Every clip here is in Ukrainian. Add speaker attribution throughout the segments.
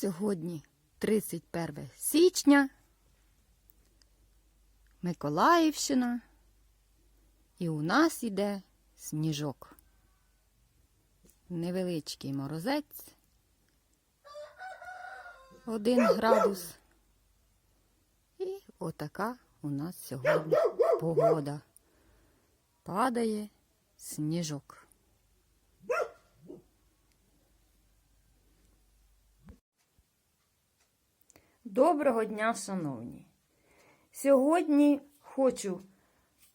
Speaker 1: Сьогодні 31 січня, Миколаївщина, і у нас іде сніжок. Невеличкий морозець, один градус. І отака у нас сьогодні погода. Падає сніжок.
Speaker 2: Доброго дня, шановні! Сьогодні хочу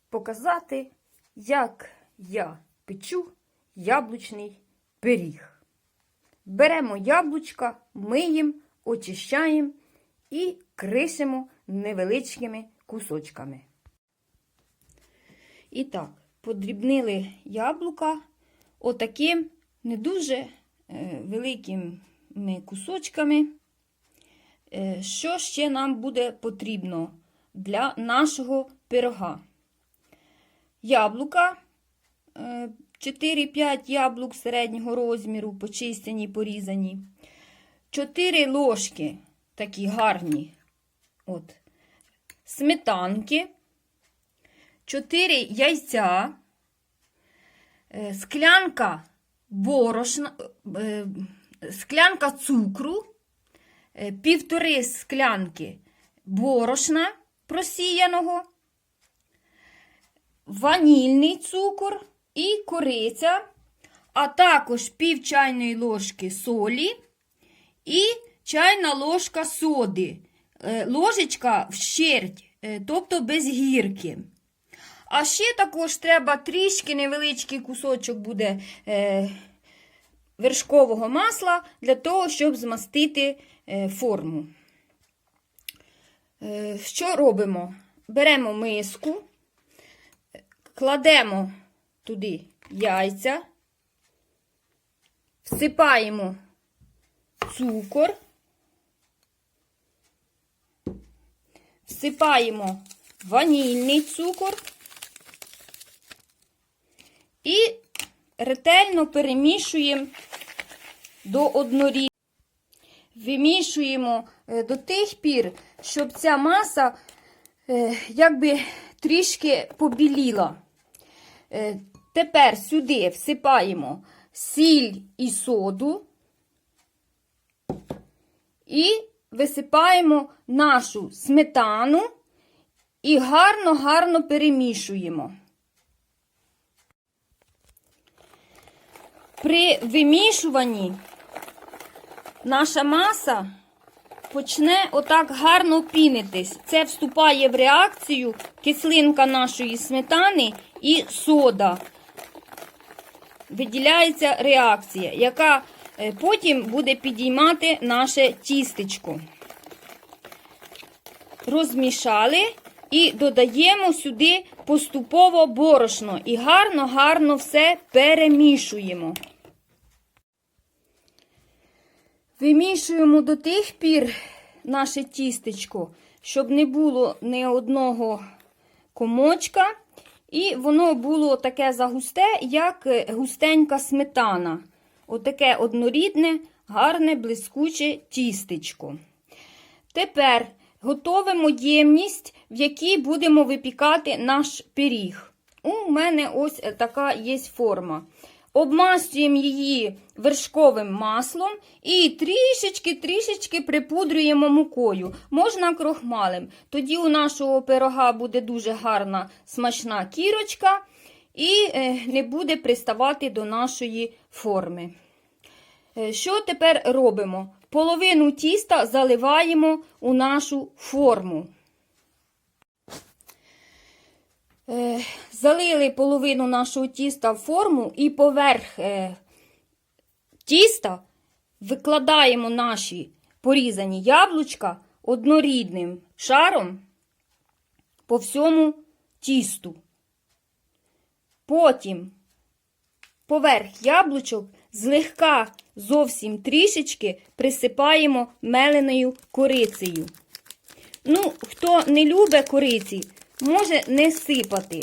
Speaker 2: показати, як я печу яблучний пиріг. Беремо яблучка, миємо, очищаємо і кришимо невеличкими кусочками. І так, подрібнили яблука отаким не дуже е, великими кусочками. Е, Що ще нам буде потрібно для нашого пирога? Яблука, е, 4-5 яблук середнього розміру, почистені, порізані. 4 ложки такі гарні. От. Сметанки, 4 яйця, е, склянка борошна, е, склянка цукру е, півтори склянки борошна просіяного, ванільний цукор і кориця, а також пів чайної ложки солі і чайна ложка соди, Е, ложечка вщерть, е, тобто без гірки. А ще також треба трішки невеличкий кусочок буде е, вершкового масла для того, щоб змастити е, форму. Е, Що робимо? Беремо миску, кладемо туди яйця, всипаємо цукор, всипаємо ванільний цукор і ретельно перемішуємо до однорідності. Вимішуємо е, до тих пір, щоб ця маса е, якби трішки побіліла. Е, Тепер сюди всипаємо сіль і соду і висипаємо нашу сметану і гарно-гарно перемішуємо. При вимішуванні наша маса почне отак гарно пінитись. Це вступає в реакцію кислинка нашої сметани і сода. Виділяється реакція, яка е, потім буде підіймати наше тістечко. Розмішали і додаємо сюди поступово борошно і гарно-гарно все перемішуємо. Вимішуємо до тих пір наше тістечко, щоб не було ні одного комочка, і воно було таке загусте, як е, густенька сметана. Отаке однорідне, гарне, блискуче тістечко. Тепер готовимо ємність, в якій будемо випікати наш пиріг. У мене ось така є форма. Обмастуємо її вершковим маслом і трішечки-трішечки припудрюємо мукою. Можна крохмалем. Тоді у нашого пирога буде дуже гарна смачна кірочка і е, не буде приставати до нашої форми. Е, Що тепер робимо? Половину тіста заливаємо у нашу форму. Е, Залили половину нашого тіста в форму і поверх е, тіста викладаємо наші порізані яблучка однорідним шаром по всьому тісту. Потім поверх яблучок злегка зовсім трішечки присипаємо меленою корицею. Ну, хто не любить кориці, може не сипати.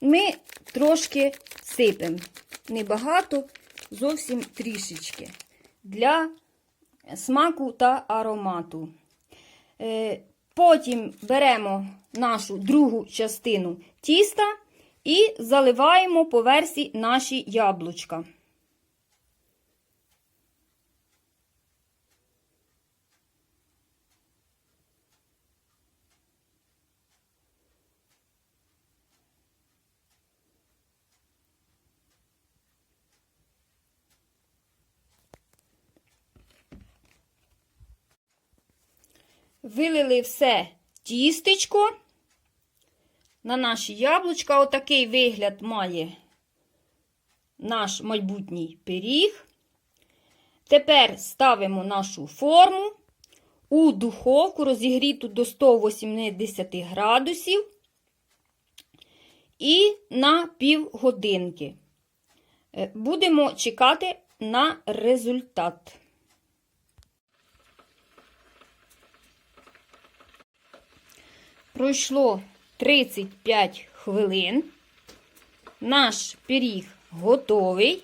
Speaker 2: Ми трошки сипемо. Небагато, зовсім трішечки. Для смаку та аромату. Е, Потім беремо нашу другу частину тіста і заливаємо по версі наші яблучка. Вилили все тістечко на наші яблучка. Отакий вигляд має наш майбутній пиріг. Тепер ставимо нашу форму у духовку, розігріту до 180 градусів і на півгодинки. Е, Будемо чекати на результат. Пройшло 35 хвилин. Наш пиріг готовий.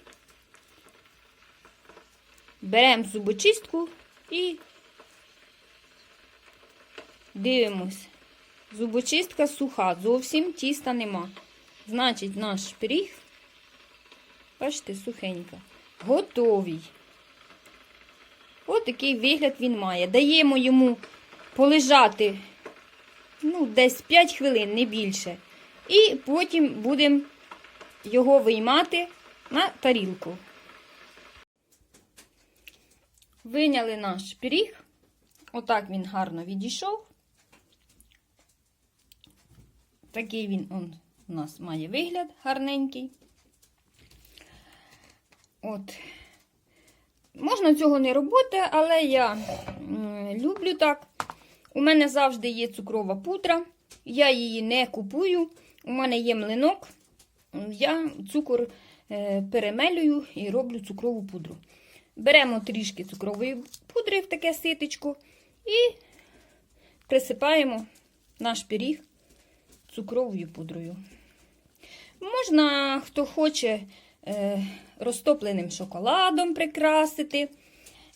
Speaker 2: Беремо зубочистку і дивимось. Зубочистка суха, зовсім тіста нема. Значить, наш пиріг, бачите, сухенька, готовий. Ось такий вигляд він має. Даємо йому полежати ну, десь 5 хвилин, не більше. І потім будемо його виймати на тарілку. Виняли наш пиріг. Отак він гарно відійшов. Такий він он, у нас має вигляд гарненький. От. Можна цього не робити, але я люблю так. У мене завжди є цукрова пудра. Я її не купую. У мене є млинок. Я цукор е, перемелюю і роблю цукрову пудру. Беремо трішки цукрової пудри в таке ситечко і присипаємо наш пиріг цукровою пудрою. Можна, хто хоче, е, розтопленим шоколадом прикрасити.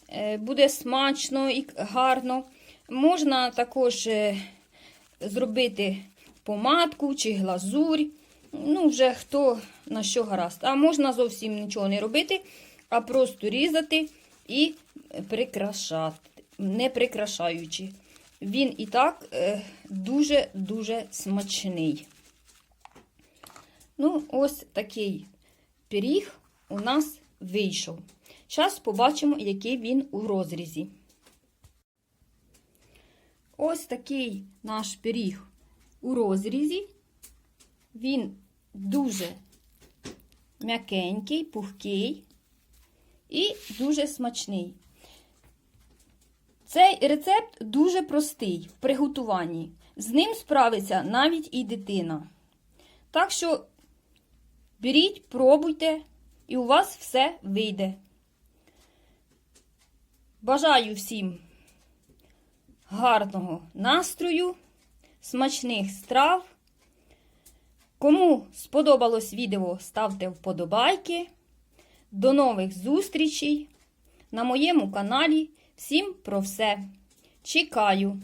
Speaker 2: Е, Буде смачно і гарно. Можна також е, зробити помадку чи глазурь. Ну, вже хто на що гаразд. А можна зовсім нічого не робити, а просто різати і прикрашати, не прикрашаючи. Він і так дуже-дуже смачний. Ну, ось такий пиріг у нас вийшов. Зараз побачимо, який він у розрізі. Ось такий наш пиріг у розрізі. Він дуже м'якенький, пухкий і дуже смачний. Цей рецепт дуже простий в приготуванні. З ним справиться навіть і дитина. Так що беріть, пробуйте, і у вас все вийде. Бажаю всім гарного настрою, смачних страв. Кому сподобалось відео, ставте вподобайки. До нових зустрічей на моєму каналі. Всім про все. Чекаю!